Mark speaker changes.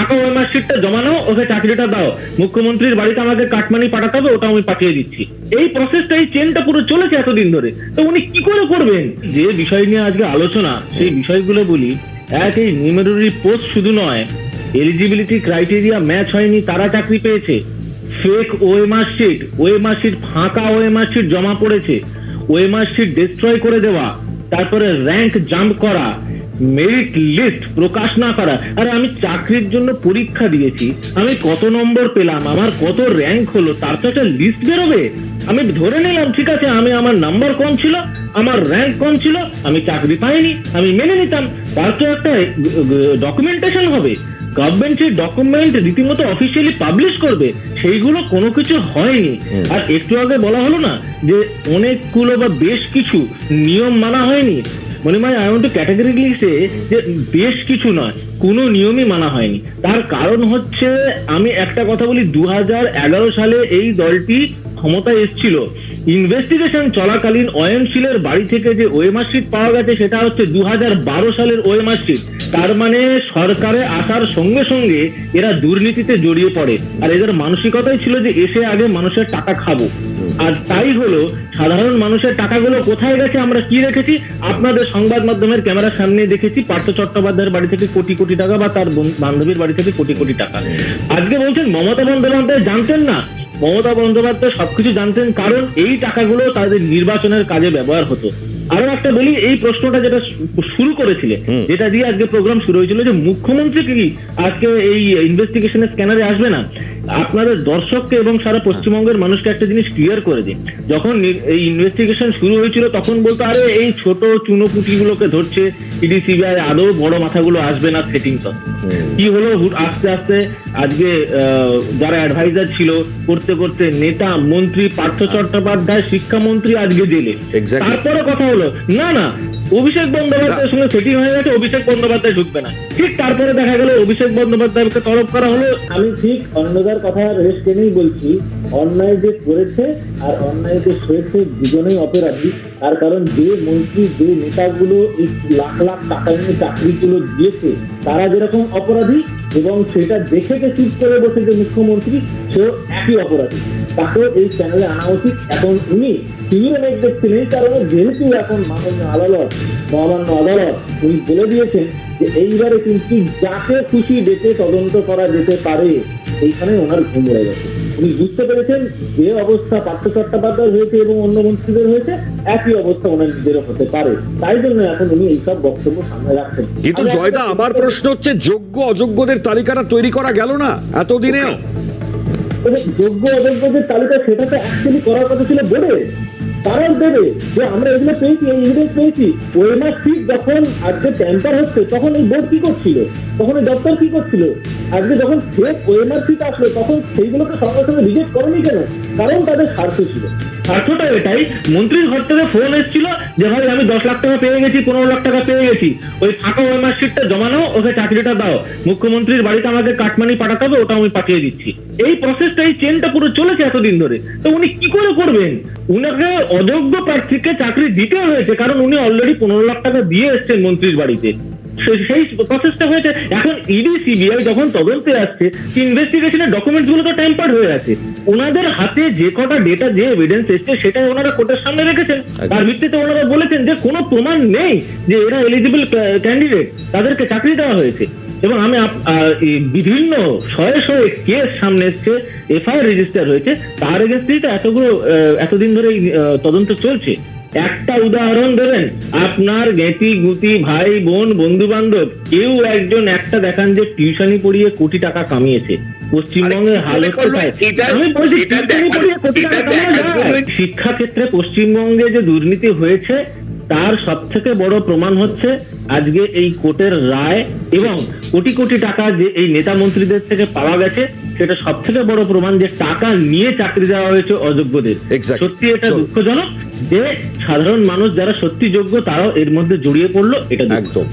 Speaker 1: ফাঁকা ওএমআর শিটটা জমানো, ওকে চাকরিটা দাও। মুখ্যমন্ত্রীর বাড়িতে আমাকে কাটমানি পাঠাতে হবে ওটা আমি পাঠিয়ে দিচ্ছি। এই প্রসেসটা এই চেনটা পুরো চলেছে এতদিন ধরে। তো উনি কি করে করবেন? যে বিষয় নিয়ে আজকে আলোচনা, সেই বিষয়গুলো বলি এক এই পোস্ট শুধু নয় এলিজিবিলিটি ক্রাইটেরিয়া ম্যাচ হয়নি, তারা চাকরি পেয়েছে। Fake OMR sheet OMR sheet ফাঁকা ওএমআর শিট জমা পড়েছে। ওএমআর শিট ডিস্ট্রয় করে দেওয়া, তারপরে র্যাঙ্ক জাম্প করা মেরিট লিস্ট প্রকাশ না করা। আরে আমি চাকরির জন্য পরীক্ষা দিয়েছি। আমি কত নম্বর পেলাম আমার কত র্যাঙ্ক হলো তার তো একটা লিস্ট বেরোবে। আমি ধরে নিলাম ঠিক আছে আমি আমার নাম্বার কম ছিল আমার র্যাঙ্ক কম ছিল আমি চাকরি পাইনি আমি মেনে নিতাম। তার তো একটা ডকুমেন্টেশন হবে। গভর্নমেন্ট সেই ডকুমেন্ট রীতিমতো অফিসিয়ালি পাবলিশ করবে সেইগুলো কোনো কিছু হয়নি। আর একটু আগে বলা হলো না যে অনেকগুলো বা বেশ কিছু নিয়ম মানা হয়নি। মনে মানে I want to categorically say যে বেশ কিছু নয়, কোনো নিয়মই মানা হয়নি। তার কারণ হচ্ছে, আমি একটা কথা বলি দু হাজার এগারো সালে এই দলটি ক্ষমতায় এসেছিল। ইনভেস্টিগেশন চলাকালীন অয়নশীলের বাড়ি থেকে যে ওএমআর পাওয়া গেছে, সেটা হচ্ছে দু হাজার বারো সালের ওএমআর তার মানে সরকারে আসার সঙ্গে সঙ্গে এরা দুর্নীতিতে জড়িয়ে পড়ে। আর এদের মানসিকতাই ছিল যে এসে আগে মানুষের টাকা খাব। আর তাই হলো, সাধারণ মানুষের টাকাগুলো কোথায় গেছে আমরা কি রেখেছি আপনাদের সংবাদ মাধ্যমের ক্যামেরার সামনে দেখেছি, পার্থ চট্টোপাধ্যায়ের বাড়ি থেকে কোটি কোটি টাকা বা তার বান্ধবীর বাড়ি থেকে কোটি কোটি টাকা। আজকে বলছেন মমতা বন্দ্যোপাধ্যায় জানতেন না? মমতা বন্দ্যোপাধ্যায় সবকিছু জানতেন কারণ এই টাকাগুলো তাদের নির্বাচনের কাজে ব্যবহার হতো। আরও একটা বলি এই প্রশ্নটা যেটা শুরু করেছিলে যেটা দিয়ে আজকে প্রোগ্রাম শুরু হয়েছিল যে মুখ্যমন্ত্রী কি আজকে এই ইনভেস্টিগেশনের স্ক্যানারে আসবে না? আপনাদের দর্শককে এবং সারা পশ্চিমবঙ্গের মানুষকে একটা জিনিস ক্লিয়ার করে দিন। যখন এই ইনভেস্টিগেশন শুরু হয়েছিল তখন বলতো আরে এই ছোট চুনোপুটি গুলোকে ধরছে ইডি সিবিআই আদৌ বড় মাথাগুলো আসবে না সেটিং তো? কি হলো আস্তে আস্তে আজকে আহ, যারা অ্যাডভাইজার ছিল করতে করতে নেতা মন্ত্রী পার্থ চট্টোপাধ্যায় শিক্ষামন্ত্রী আজকে জেলে. তারপরে কথা হলো না না অভিষেক বন্দ্যোপাধ্যায়ের সঙ্গে সেটিং হয়ে গেছে, অভিষেক বন্দ্যোপাধ্যায় ঢুকবে না। ঠিক তারপরে দেখা গেল অভিষেক বন্দ্যোপাধ্যায়কে তরফ করা হলো। আমি ঠিক অন্যদার কথা রেস্ট কেনেই বলছি, অন্যায় যে করেছে আর অন্যায় যে সয়েছে দুজনেই অপরাধী। তার কারণ যে মন্ত্রী, যে নেতাগুলো এই লাখ লাখ টাকা নিয়ে চাকরিগুলো দিয়েছে, তারা যেরকম অপরাধী এবং সেটা দেখে যে চুপ করে বসে যে মুখ্যমন্ত্রী, সেও একই অপরাধী। তাকে এই চ্যানেলে আনা উচিত। এখন উনি তিনিও মেঘ দেখছেন এই কারণে যেহেতু এখন মাননীয় আদালত, মহামান্য আদালত, উনি বলে দিয়েছেন যে এইবারে কিন্তু যাকে খুশি ডেকে তদন্ত করা যেতে পারে, এইখানে ওনার ঘুম রয়ে গেছে। উনি বুঝতে পেরেছেন যে অবস্থা পার্থ চট্টোপাধ্যায় হয়েছে এবং অন্য মন্ত্রীদের হয়েছে একই অবস্থা ওনার নিজেরও হতে পারে। তাই জন্য এখন উনি এইসব বক্তব্য সামনে রাখছেন।
Speaker 2: কিন্তু জয়দা আমার প্রশ্ন হচ্ছে যোগ্য অযোগ্যদের তালিকাটা তৈরি করা গেল না এতদিনেও?
Speaker 1: যোগ্য অযোগ্যদের তালিকা সেটা তো অ্যাকচুয়ালি করার কথা ছিল বোর্ডে তারাও দেবে যে আমরা এগুলো পেয়েছি, এই এভিডেন্স পেয়েছি। ওয়েমার ঠিক যখন আজকে ট্যাম্পার হচ্ছে, তখন এই বোর্ড কি করছিল? তখন এই দপ্তর কি করছিল? আজকে যখন ফেক ওয়েমার ঠিক আসলো, তখন সেইগুলোকে সঙ্গে সঙ্গে রিজেক্ট করেনি কেন? কারণ তাদের স্বার্থ ছিল। স্বার্থটা এটাই। মন্ত্রীর ঘর থেকে ফোন এসেছিল যে, ভাই, আমি দশ লাখ টাকা পেয়ে গেছি, পনেরো লাখ টাকা পেয়ে গেছি। ওই ফাঁকা ওয়েমার শিটটা জমানো ওকে চাকরিটা দাও। মুখ্যমন্ত্রীর বাড়িতে আমাকে কাটমানি পাঠাতে হবে, ওটা আমি পাঠিয়ে দিচ্ছি। এই প্রসেসটা এই চেনটা পুরো চলেছে এতদিন ধরে। তো উনি কি করে করবেন? উনাকে অযোগ্য প্রার্থীকে চাকরি দিতে হয়েছে, কারণ উনি অলরেডি পনেরো লাখ টাকা দিয়ে এসছেন মন্ত্রীর বাড়িতে। সেই প্রসেসটা হয়েছে। এখন ইডি সিবিআই যখন তদন্তে আসছে ইনভেস্টিগেশনের ডকুমেন্টসগুলো তো হয়ে আছে। ওনাদের হাতে যে কটা ডেটা যে এভিডেন্স এসছে সেটাই ওনারা কোর্টের সামনে রেখেছেন। তার ভিত্তিতে ওনারা বলেছেন যে কোনো প্রমাণ নেই যে এরা এলিজিবল ক্যান্ডিডেট তাদেরকে চাকরি দেওয়া হয়েছে। এবং আমি বিভিন্ন শয়ে শয়ে কেস সামনে এসছে এফআইআর রেজিস্টার হয়েছে। তার এগেন্স্টেই তো এতগুলো এতদিন ধরে তদন্ত চলছে। একটা উদাহরণ দেবেন? আপনার গেতি গুতি ভাই বোন বন্ধু বান্ধব কেউ একজন একটা দেখান যে টিউশনি পড়িয়ে কোটি টাকা কামিয়েছে। পশ্চিমবঙ্গের হালত শিক্ষাক্ষেত্রে পশ্চিমবঙ্গে যে দুর্নীতি হয়েছে তার সব থেকে বড় প্রমাণ হচ্ছে আজকে এই কোর্টের রায় এবং কোটি কোটি টাকা যে এই নেতা মন্ত্রীদের থেকে পাওয়া গেছে সেটা সব থেকে বড় প্রমাণ যে টাকা নিয়ে চাকরি দেওয়া হয়েছে অযোগ্যদের। সত্যি এটা দুঃখজনক যে সাধারণ মানুষ যারা সত্যি যোগ্য তারাও এর মধ্যে জড়িয়ে পড়ল এটা।
Speaker 2: একদম।